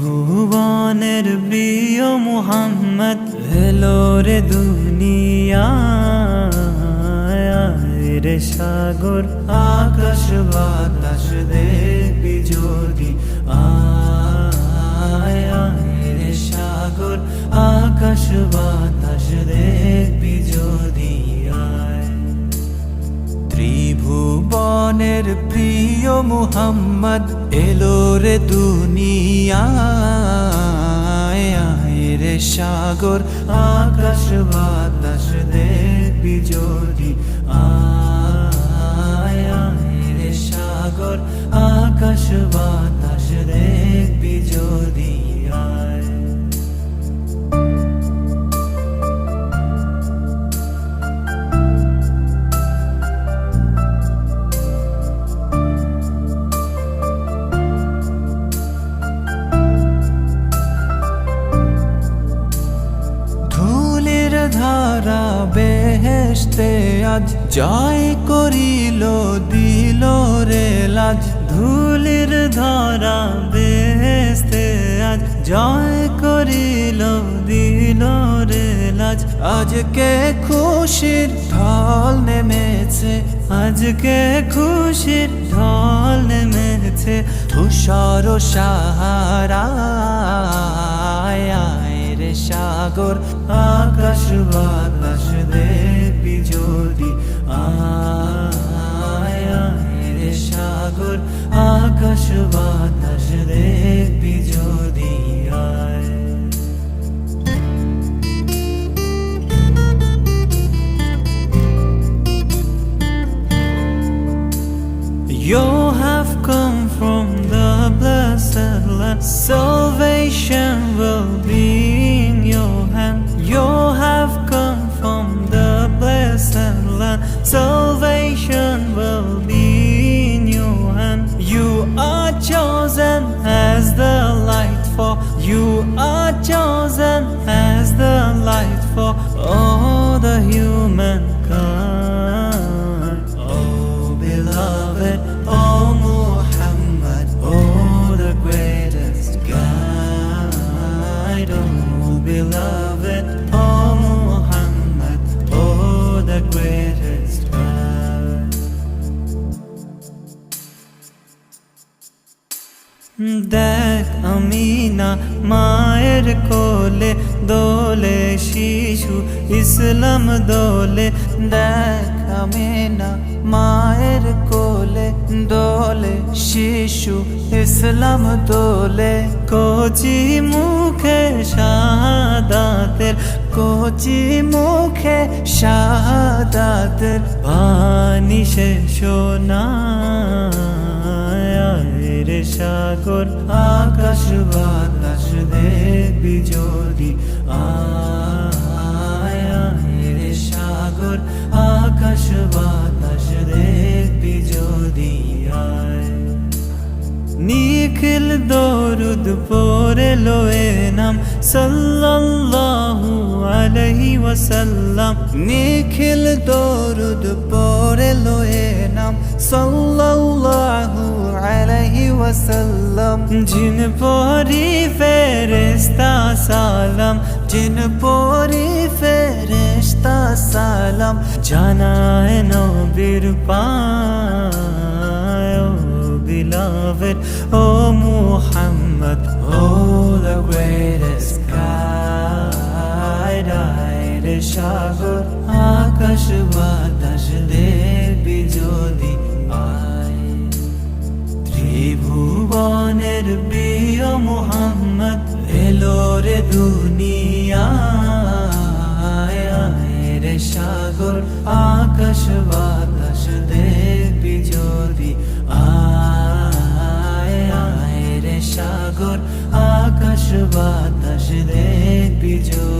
ভুবনের প্রিয় মোহাম্মদ ভেলোর দুনিয়া। রে সাগর, আকাশ বাতাস দেখবি যদি আয় রে সাগর, আকাশ বাতাস ত্রিভুবনের প্রিয় মুহাম্মদ এলো রে দুনিয়ায় সাগর, আকাশ বাতাস দেখবি বিজোড়ি। আয় রে সাগর, আকাশ বাতাস দেখবি ধারা বেহেশতে আজ জয় করিল, দিল রে লাজ। ধুলির ধারা বেহেশতে আজ জয় করিল, দিল রে লাজ। আজকে খুশির ঢল নেমেছে, আজকে খুশির ঢল নেমেছে। তুষার সাহারা সাগর, আকাশ বাতাস দেবী যদি আয় আয় রে সাগর আকাশ বাতাস দেবী যদি আয় You have come from the blessed land. Salvation You are দেখ আমিনা মায়ের কোলে, দোলে শিশু, ইসলাম দোলে। দেখ আমিনা মায়ের কোলে, দোলে শিশু, ইসলাম দোলে। কচি মুখে শাহাদাতের কচি মুখে শাহাদাতের বাণী সে শোনা রে সাগর আকাশ বাতাস দেবী যদি আয় নিখিল দরুদ পরে লোয়ে নাম সাল্লাল্লাহু আলাইহি ওয়াসাল্লাম। নিখিল দরুদ পরে লোয়ে নাম সাল্লাল্লাহু আলাইহি ওয়াসাল্লাম। জিন পরি ফেরেশতা সালাম, জিন পরি ফেরেশতা সালাম, জানায় নবীর পায় beloved, oh Muhammad, oh the greatest guide, রে সাগর আকাশ বাতাস দেবী যদি আয় ত্রিভুবনের মোহাম্মদ এলো রে দুনিয়ায় আয় রে সাগর আকাশ বাতাস then be joy.